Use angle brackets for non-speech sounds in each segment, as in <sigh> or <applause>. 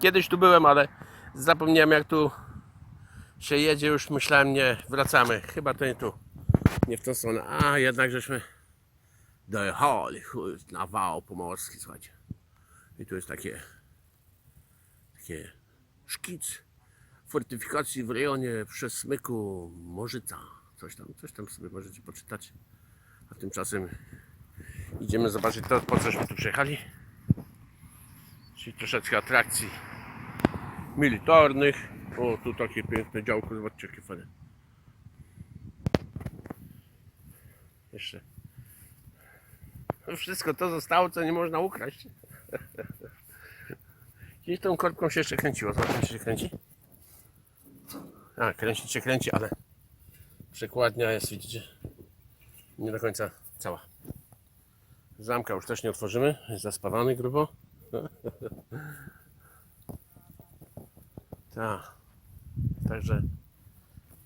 Kiedyś tu byłem, ale zapomniałem jak tu się jedzie. Już myślałem, nie, wracamy. Chyba to nie tu. Nie w tą stronę. A, jednak żeśmy dojechali. Chuj, na wał pomorski, słuchajcie. I tu jest takie takie szkic fortyfikacji w rejonie przez smyku Morzyca. Coś tam, coś tam sobie możecie poczytać. A tymczasem idziemy zobaczyć to, po cośmy tu przyjechali. Czyli troszeczkę atrakcji militarnych. O, tu takie piękne działko, zobaczcie jakie fajne. Jeszcze. Wszystko to zostało, co nie można ukraść. <laughs> Gdzieś tą korbką się jeszcze kręciło. Zobaczcie, czy się kręci. A, kręcić się kręci, ale przekładnia jest, widzicie, nie do końca cała. Zamka już też nie otworzymy, jest zaspawany grubo. <laughs> Tak. Także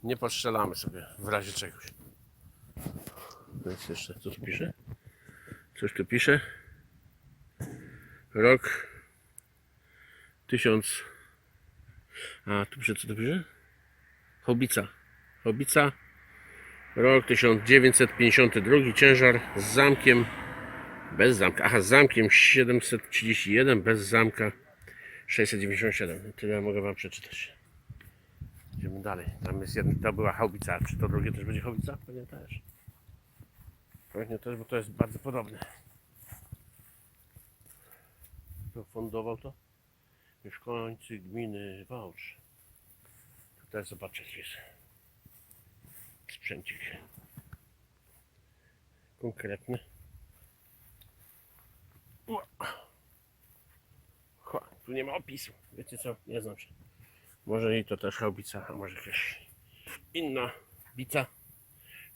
nie postrzelamy sobie w razie czegoś. Więc jeszcze, co tu pisze? Coś tu pisze. Rok 1000. A tu pisze, co tu pisze? Hobica. Hobica. Rok 1952. Ciężar z zamkiem. Bez zamka. Aha, z zamkiem 731. Bez zamka 697. Tyle mogę Wam przeczytać. Idziemy dalej. Tam jest jedna, to była haubica. Czy to drugie też będzie haubica? Pewnie też. Pewnie też, bo to jest bardzo podobne. Kto fundował to? Mieszkańcy gminy Wałcz. Tutaj jaki jest sprzęcik. Konkretny. Ha, tu nie ma opisu. Wiecie co? Nie znam się. Może i to też haubica, a może jakaś inna bica.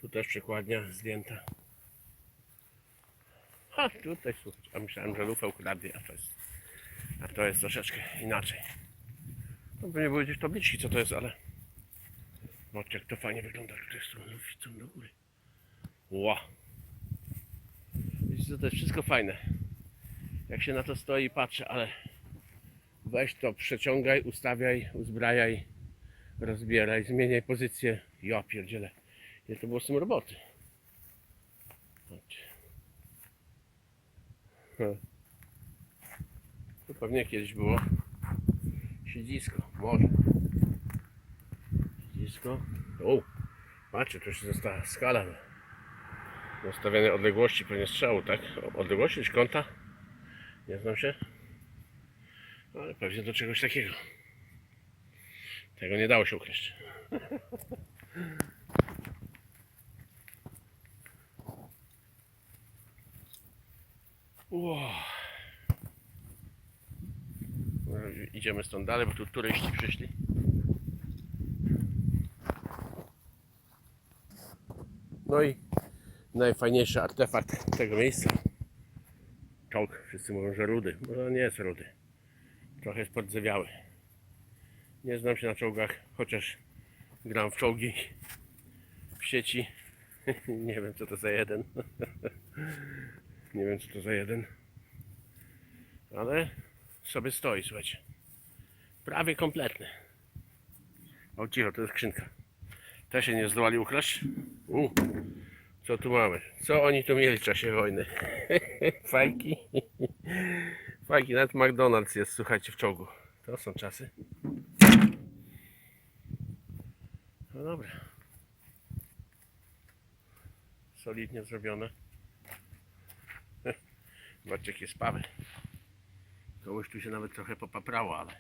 Tu też przekładnia zdjęta. Ha, tutaj słuchajcie. A myślałem, że lufę ukradli, a to jest, a to jest troszeczkę inaczej. No by nie było gdzieś tabliczki co to jest, ale zobaczcie jak to fajnie wygląda tutaj z tą luficą do góry. Ła! Widzicie, to jest wszystko fajne. Jak się na to stoi i patrzy, ale weź to, przeciągaj, ustawiaj, uzbrajaj, rozbieraj, zmieniaj pozycję. Ja pierdzielę. Nie to było z tym roboty. Hmm. To pewnie kiedyś było siedzisko, może. Siedzisko. O, patrzcie, tu się została skala na nastawione odległości pewnie strzału, tak? Odległości czy kąta? Nie znam się. Ale pewnie do czegoś takiego. Tego nie dało się ukraść. <laughs> Wow. No, Idziemy stąd dalej, bo tu turyści przyszli. No i najfajniejszy artefakt tego miejsca. Czołg. Wszyscy mówią, że rudy. Może nie jest rudy. Trochę jest podzewiały. Nie znam się na czołgach, chociaż gram w czołgi w sieci. <laughs> nie wiem co to za jeden. <laughs> nie wiem co to za jeden. Ale sobie stoi, słuchajcie. Prawie kompletny. O cicho, to jest skrzynka. Te się nie zdołali ukraść. U, co tu mamy? Co oni tu mieli w czasie wojny? <laughs> Fajki. Fajki, nawet McDonald's jest, słuchajcie, w czołgu. To są czasy. No dobra. Solidnie zrobione. <laughs> Zobaczcie, jakie spawy. Komuś tu się nawet trochę popaprało, ale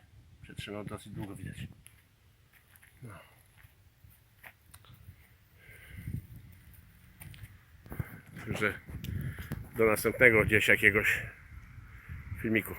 przetrzymał dosyć długo widać. No. Także do następnego gdzieś jakiegoś filmiku.